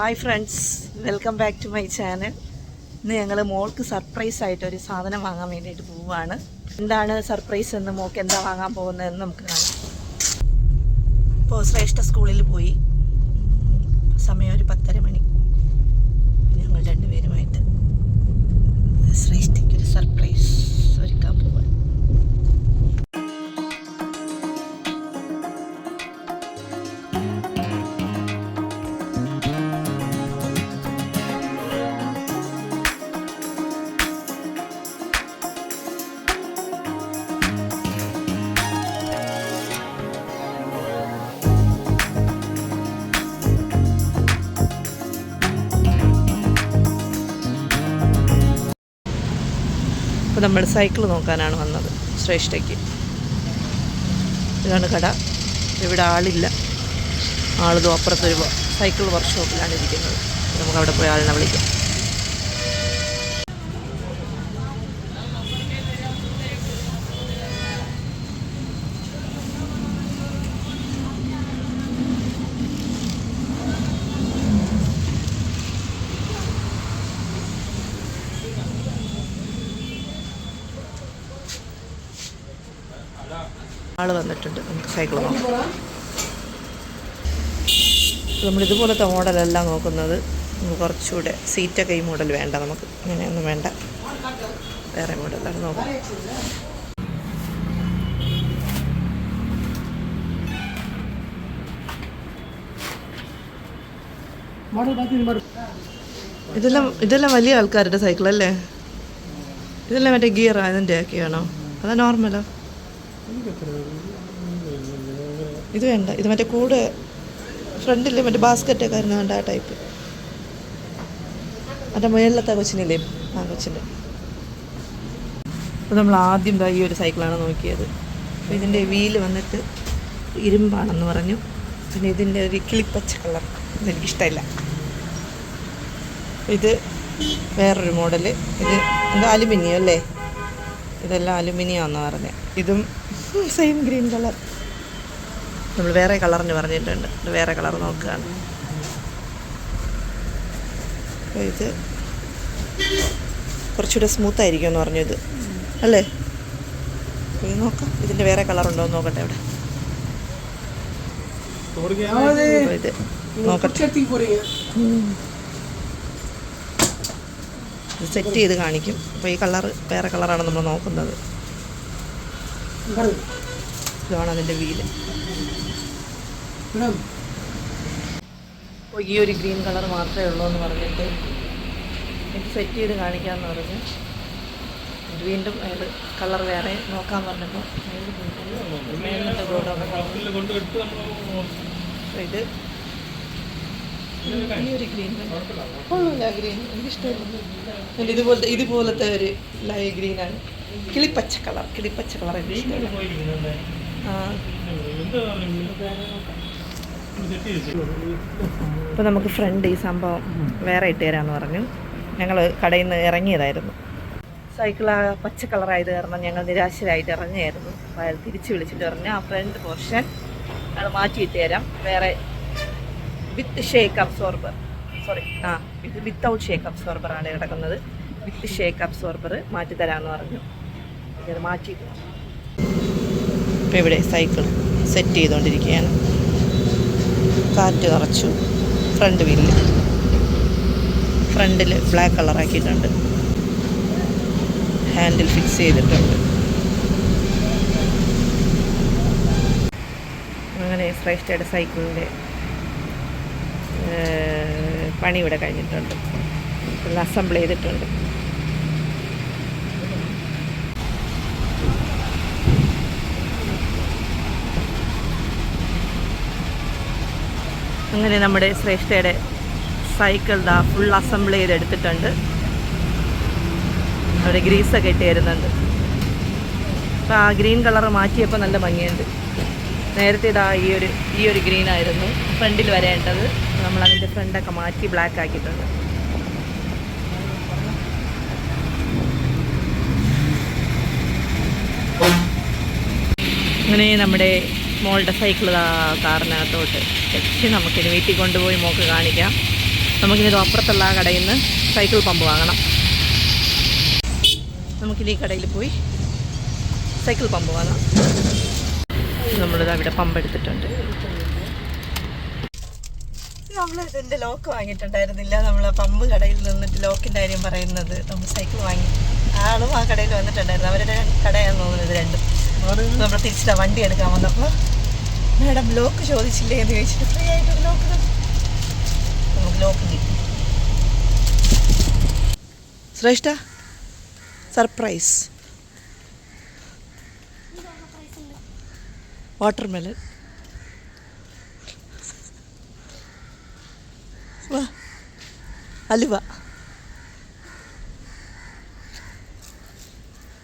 Hi friends welcome back to my channel ഇന്ന് ഞങ്ങൾ മോൾക്ക് സർപ്രൈസ് ആയിട്ട് ഒരു സാധനം വാങ്ങാൻ വേണ്ടിയിട്ട് പോവുകയാണ്. എന്താണ് സർപ്രൈസ് എന്ന് മോൾക്ക് എന്താ വാങ്ങാൻ പോകുന്നതെന്ന് നമുക്ക് കാണാം. ഇപ്പോൾ ശ്രേഷ്ഠ സ്കൂളിൽ പോയി. സമയം ഒരു പത്തര മണി. ഞങ്ങൾ രണ്ടുപേരുമായിട്ട്. ശ്രേഷ്ഠയ്ക്ക് ഒരു സർപ്രൈസ് അപ്പോൾ നമ്മൾ സൈക്കിൾ നോക്കാനാണ് വന്നത് ശ്രേഷ്ഠയ്ക്ക്. ഇതാണ് കട. ഇവിടെ ആളില്ല. ആളിതും അപ്പുറത്തൊരു സൈക്കിൾ വർക്ക്ഷോപ്പിലാണ് ഇരിക്കുന്നത്. നമുക്ക് അവിടെ പോയി ആളിനെ വിളിക്കാം. ആൾ വന്നിട്ടുണ്ട്. നമുക്ക് സൈക്കിൾ നോക്കാം. നമ്മൾ ഇതുപോലത്തെ മോഡലല്ല നോക്കുന്നത്. കുറച്ചുകൂടെ സീറ്റൊക്കെ ഈ മോഡൽ വേണ്ട നമുക്ക്. അങ്ങനെയൊന്നും വേണ്ട. വേറെ മോഡലാണ് നോക്കാം. ഇതെല്ലാം ഇതെല്ലാം വലിയ ആൾക്കാരുടെ സൈക്കിളല്ലേ ഇതെല്ലാം മറ്റേ ഗിയർ അതിന്റെ ഒക്കെയാണോ അതാ നോർമലോ ഇത് വേണ്ട. ഇത് മറ്റേ കൂടെ ഫ്രണ്ടിൽ മറ്റേ ബാസ്ക്കറ്റ് ഒക്കെ വരുന്നുണ്ട് ആ ടൈപ്പ് മറ്റേ മുയലത്തെ കൊച്ചിനില്ലേ? ആ കൊച്ചിന്റെ അപ്പോൾ നമ്മൾ ആദ്യം ഈ ഒരു സൈക്കിളാണ് നോക്കിയത്. അപ്പോൾ ഇതിന്റെ വീൽ വന്നിട്ട് ഇരുമ്പാണെന്ന് പറഞ്ഞു. പിന്നെ ഇതിന്റെ ഒരു കിളിപ്പച്ച കളർ ഇതെനിക്കിഷ്ടമില്ല ഇത് വേറൊരു മോഡൽ ഇത് ഇത് അലുമിനിയം അല്ലേ? ഇതെല്ലാം അലുമിനിയം ആണെന്ന് പറഞ്ഞത് ഇതും സെയിം ഗ്രീൻ കളർ നമ്മൾ വേറെ കളറിന് പറഞ്ഞിട്ടുണ്ട്. വേറെ കളർ നോക്കുകയാണ്. ഇത് കുറച്ചുകൂടെ സ്മൂത്ത് ആയിരിക്കും എന്ന് പറഞ്ഞു ഇത് അല്ലേ ഇത് നോക്കാം. ഇതിന്റെ വേറെ കളർ ഉണ്ടോ എന്ന് നോക്കട്ടെ ഇവിടെ ഇത് നോക്കട്ടെ. സെറ്റ് ചെയ്ത് കാണിക്കും. അപ്പോൾ ഈ കളർ വേറെ കളറാണ് നമ്മൾ നോക്കുന്നത്. ഇതാണ് അതിന്റെ വീൽ. ഈ ഒരു ഗ്രീൻ കളർ മാത്രമേ ഉള്ളൂ എന്ന് പറഞ്ഞിട്ട് എനിക്ക് സെറ്റ് ചെയ്ത് കാണിക്കാമെന്ന് പറഞ്ഞു. വീണ്ടും അയാൾ കളർ വേറെ നോക്കാൻ പറഞ്ഞപ്പോൾ ഇത് ഈ ഗ്രീൻ ഗ്രീൻ. എനിക്കിഷ്ടമില്ല. ഇതുപോലത്തെ ഇതുപോലത്തെ ഒരു ലൈ ഗ്രീനാണ്. കിളിപ്പച്ച കളർ കിളിപ്പച്ച കളർ എനിക്ക് ഇഷ്ടമില്ല. അപ്പോൾ നമുക്ക് ഫ്രണ്ട് ഈ സംഭവം വേറെ ഇട്ട് തരാമെന്ന് പറഞ്ഞു. ഞങ്ങൾ കടയിൽ നിന്ന് ഇറങ്ങിയതായിരുന്നു. സൈക്കിൾ ആ പച്ച കളറായത് കാരണം ഞങ്ങൾ നിരാശരായിട്ട് ഇറങ്ങിയായിരുന്നു. അപ്പോൾ അയാൾ തിരിച്ച് വിളിച്ചിട്ട് പറഞ്ഞു ആ ഫ്രണ്ട് പോർഷൻ അത് മാറ്റിയിട്ട് തരാം. വേറെ വിത്ത് ഷേക്ക് അബ്സോർബർ സോറി ആ ഇത് വിത്തൗട്ട് ഷേക്ക് അബ്സോർബർ ആണ് കിടക്കുന്നത്. വിത്ത് ഷേക്ക് അബ്സോർബർ മാറ്റി തരാമെന്ന് പറഞ്ഞു. ഇത് മാറ്റി ഇപ്പോൾ ഇവിടെ സൈക്കിൾ സെറ്റ് ചെയ്തുകൊണ്ടിരിക്കുകയാണ്. കാറ്റ് നിറച്ചു ഫ്രണ്ട് വീലിൽ ഫ്രണ്ടിൽ ബ്ലാക്ക് കളറാക്കിയിട്ടുണ്ട് ഹാൻഡിൽ ഫിക്സ് ചെയ്തിട്ടുണ്ട്. അങ്ങനെ ശ്രേഷ്ഠയുടെ സൈക്കിളിന്റെ പണി ഇവിടെ കഴിഞ്ഞിട്ടുണ്ട്. അസംബിൾ ചെയ്തിട്ടുണ്ട്. അങ്ങനെ നമ്മുടെ ശ്രേഷ്ഠയുടെ സൈക്കിൾ ദാ ഫുൾ അസംബിൾ ചെയ്തെടുത്തിട്ടുണ്ട്. അവിടെ ഗ്രീസൊക്കെ ഇട്ട് തരുന്നുണ്ട്. അപ്പോൾ ആ ഗ്രീൻ കളർ മാറ്റിയപ്പോൾ നല്ല ഭംഗിയുണ്ട്. നേരത്തെ ഇതാ ഈ ഒരു ഈ ഒരു ഗ്രീൻ ആയിരുന്നു ഫ്രണ്ടിൽ വരേണ്ടത്. നമ്മൾ അതിന്റെ ഫ്രണ്ടൊക്കെ മാറ്റി ബ്ലാക്ക് ആക്കിയിട്ടുണ്ട്. അങ്ങനെ നമ്മുടെ മോളുടെ സൈക്കിൾ കാറിനകത്തോട്ട് വെച്ച് നമുക്കിനി വീട്ടിൽ കൊണ്ടുപോയി മോക്ക് കാണിക്കാം. നമുക്കിനി അപ്പുറത്തുള്ള കടയിൽ നിന്ന് സൈക്കിൾ പമ്പ് വാങ്ങണം. നമുക്കിനി കടയിൽ പോയി സൈക്കിൾ പമ്പ് വാങ്ങാം. നമ്മളിത് അവിടെ പമ്പ് എടുത്തിട്ടുണ്ട്. നമ്മൾ ഇതിന്റെ ലോക്ക് വാങ്ങിയിട്ടുണ്ടായിരുന്നില്ല. നമ്മൾ പമ്പ് കടയിൽ നിന്നിട്ട് ലോക്കിന്റെ കാര്യം പറയുന്നത്. നമ്മൾ സൈക്കിൾ വാങ്ങി. ആളും ആ കടയിൽ വന്നിട്ടുണ്ടായിരുന്നു. അവരുടെ കടയാണെന്ന് തോന്നുന്നത് രണ്ടും. നമ്മൾ തിരിച്ചിട്ട് വണ്ടി എടുക്കാൻ വന്നപ്പോൾ മാഡം ലോക്ക് ചോദിച്ചില്ലേ? എന്ന് ചോദിച്ചിട്ട് ഫ്രീ ആയിട്ട് ലോക്ക്. നമുക്ക് ലോക്ക് കിട്ടി. ശ്രേഷ്ഠ സർപ്രൈസ്. വാട്ടർ മെലൺ വാ. അലുവ.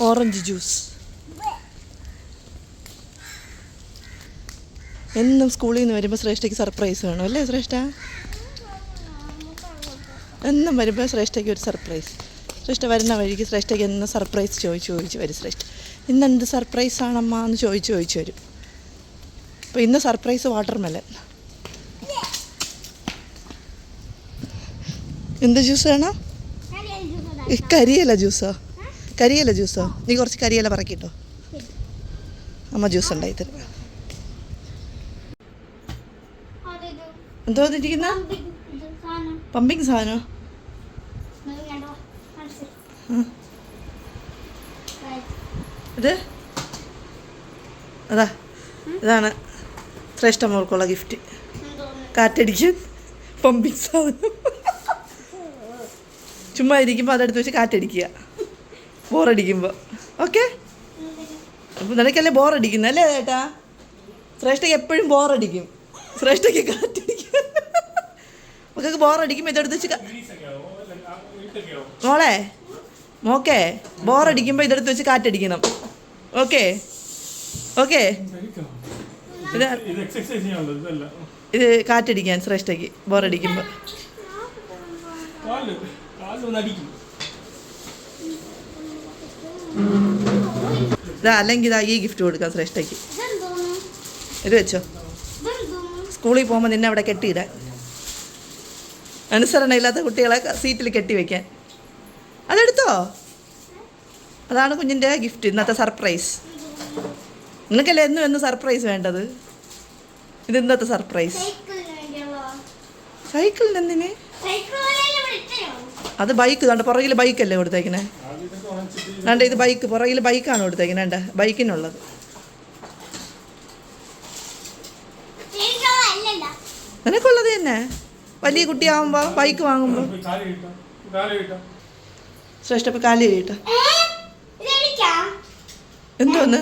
Orange juice. എന്നും സ്കൂളിൽ നിന്ന് വരുമ്പോൾ ശ്രേഷ്ഠയ്ക്ക് സർപ്രൈസ് വേണം. അല്ലേ ശ്രേഷ്ഠ? എന്നും വരുമ്പോൾ ശ്രേഷ്ഠയ്ക്ക് ഒരു സർപ്രൈസ് ശ്രേഷ്ഠ വരുന്ന വഴിക്ക് ശ്രേഷ്ഠയ്ക്ക് എന്നും സർപ്രൈസ് ചോദിച്ച് ചോദിച്ച് വരും ശ്രേഷ്ഠ. ഇന്ന് എന്ത് സർപ്രൈസ് ആണമ്മ എന്ന് ചോദിച്ച് ചോദിച്ച് വരും. അപ്പോൾ ഇന്ന് സർപ്രൈസ് വാട്ടർ മെലൻ എന്ത് ജ്യൂസ് വേണം? കരിയില ജ്യൂസോ കരിയല ജ്യൂസോ നീ കുറച്ച് കരിയല പറക്കിട്ടോ. അമ്മ ജ്യൂസ് ഉണ്ടായി തരും എന്തോ തിരിക്കുന്ന പമ്പിങ് സാധനം? ഇത്? അതാ. ഇതാണ്. ശ്രേഷ്ഠ മോൾക്കുള്ള ഗിഫ്റ്റ് കാറ്റടിക്കാൻ പമ്പിങ് സാധനം. ചുമ്മാ ഇരിക്കുമ്പോൾ അതെടുത്ത് വെച്ച് കാറ്റടിക്കുക. ബോറടിക്കുമ്പോൾ ഓക്കെ നിനക്കല്ലേ ബോറടിക്കുന്നല്ലേ ചേട്ടാ ശ്രേഷ്ഠയ്ക്ക് എപ്പോഴും ബോറടിക്കും. ശ്രേഷ്ഠയ്ക്ക് കാറ്റടിക്കും മക്കൾക്ക് ബോറടിക്കുമ്പോൾ ഇതെടുത്ത് വെച്ച് മോളെ മോക്കെ ബോറടിക്കുമ്പോൾ ഇതെടുത്ത് വെച്ച് കാറ്റടിക്കണം. ഓക്കെ? ഓക്കെ? ഇത് കാറ്റടിക്കാൻ ശ്രേഷ്ഠയ്ക്ക് ബോറടിക്കുമ്പോൾ ഇതാ അല്ലെങ്കിൽ ഇതാ ഈ ഗിഫ്റ്റ് കൊടുക്കാം ശ്രേഷ്ഠയ്ക്ക്. ഇത് വെച്ചോ. സ്കൂളിൽ പോകുമ്പോൾ നിന്നെ അവിടെ കെട്ടിയിടാൻ. അനുസരണയില്ലാത്ത കുട്ടികളെ സീറ്റിൽ കെട്ടി വെക്കാൻ. അതെടുത്തോ? അതാണ് കുഞ്ഞിന്റെ ഗിഫ്റ്റ് ഇന്നത്തെ സർപ്രൈസ് നിനക്കല്ലേ എന്നും എന്നും സർപ്രൈസ് വേണ്ടത്? ഇത് ഇന്നത്തെ സർപ്രൈസ് സൈക്കിളിന് എന്തിന്? അത് ബൈക്ക് കണ്ട പുറകിൽ ബൈക്കല്ലേ കൊടുത്തേക്കണേ? കണ്ട ഇത് ബൈക്ക് പുറകിൽ ബൈക്കാണ് കൊടുത്തേക്കണേ കണ്ട ബൈക്കിനുള്ളത് നിനക്കുള്ളത് തന്നെ? വലിയ കുട്ടിയാവുമ്പോൾ ബൈക്ക് വാങ്ങുമ്പോൾ ശ്രേഷ്ഠപ്പ കാൽ കഴിയട്ടെ എന്തോന്ന്?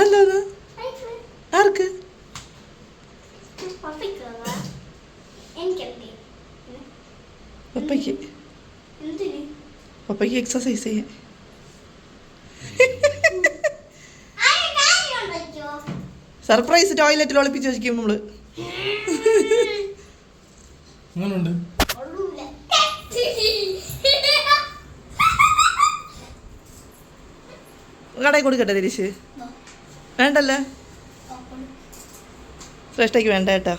അല്ലോന്ന് ആർക്ക്? പപ്പയ്ക്ക്? പപ്പയ്ക്ക്. എക്സസൈസ് ചെയ്യാൻ. സർപ്രൈസ് ടോയ്ലറ്റിൽ ഒളിപ്പിച്ച് വെച്ചിരിക്കും നമ്മൾ. അങ്ങനുണ്ട് കടയിൽ കൊടുക്കട്ടെ തിരിച്ച്. വേണ്ടല്ലേ? ശ്രേഷ്ഠയ്ക്ക് വേണ്ട കേട്ടോ.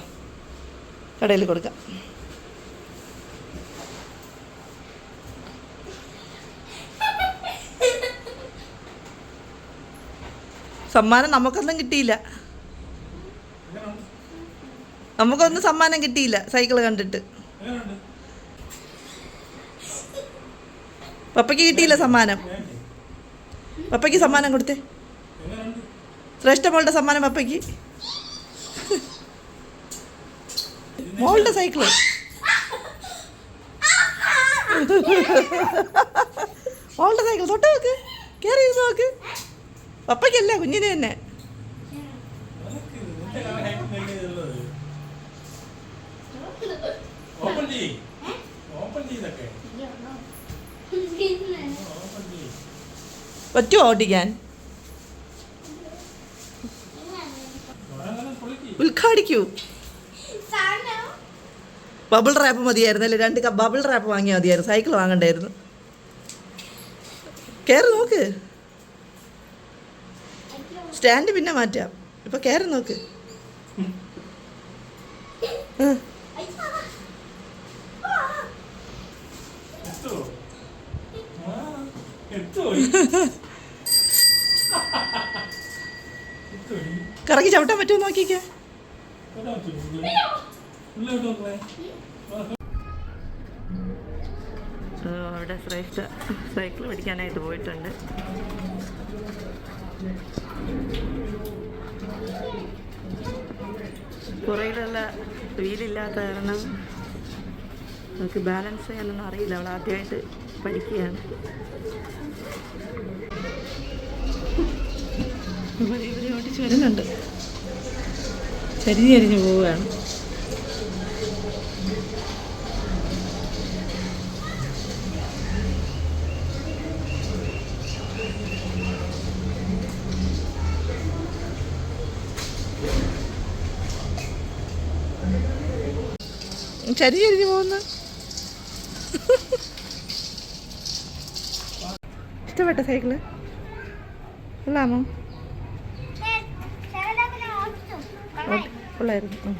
കടയിൽ കൊടുക്കാം. സമ്മാനം നമുക്കൊന്നും കിട്ടിയില്ല. നമുക്കൊന്നും സമ്മാനം കിട്ടിയില്ല സൈക്കിൾ കണ്ടിട്ട്. എങ്ങനുണ്ട് പപ്പയ്ക്ക് കിട്ടിയില്ല സമ്മാനം. പപ്പയ്ക്ക് സമ്മാനം കൊടുത്തേ. ശ്രേഷ്ഠമോളുടെ ശ്രേഷ്ഠ മോളുടെ സമ്മാനം പപ്പയ്ക്ക്. മോളുടെ സൈക്കിൾ. മോളുടെ സൈക്കിൾ തൊട്ട് നോക്ക്. കയറി നോക്ക്. പപ്പയ്ക്കല്ല കുഞ്ഞിനെ തന്നെ. ചെയ്യ്. ഓപ്പൺ ചെയ്തൊക്കെ. ഓപ്പൺ ചെയ്യ് പറ്റുമോ ഓടിക്കാൻ? ഉദ്ഘാടിക്കൂ ബബിൾ റാപ്പ് മതിയായിരുന്നു അല്ലേ? രണ്ട് ബബിൾ റാപ്പ് വാങ്ങിയാൽ മതിയായിരുന്നു. സൈക്കിൾ വാങ്ങണ്ടായിരുന്നു. കയറി നോക്ക്. സ്റ്റാൻഡ് പിന്നെ മാറ്റാം. ഇപ്പൊ കയറി നോക്ക്. ആ. കറക്കി ചവിട്ടാൻ പറ്റുമോ നോക്കിക്കേ. അവിടെ ശ്രേഷ്ഠ സൈക്കിൾ പഠിക്കാനായിട്ട് പോയിട്ടുണ്ട്. പുറകിലുള്ള വീലില്ലാത്ത കാരണം നമുക്ക് ബാലൻസ് ചെയ്യാനൊന്നും അറിയില്ല. അവൾ ആദ്യമായിട്ട് പഠിക്കുകയാണ്. ഓടിച്ച് വരുന്നുണ്ട് ചരിഞ്ഞ് ചരിഞ്ഞ് പോവുകയാണ്. ചരിഞ്ഞ് ചരിഞ്ഞ് പോകുന്നു ഇഷ്ടപ്പെട്ട സൈക്കിൾ? കൊള്ളാമോ? കൊള്ളായിരുന്നു. ഉം.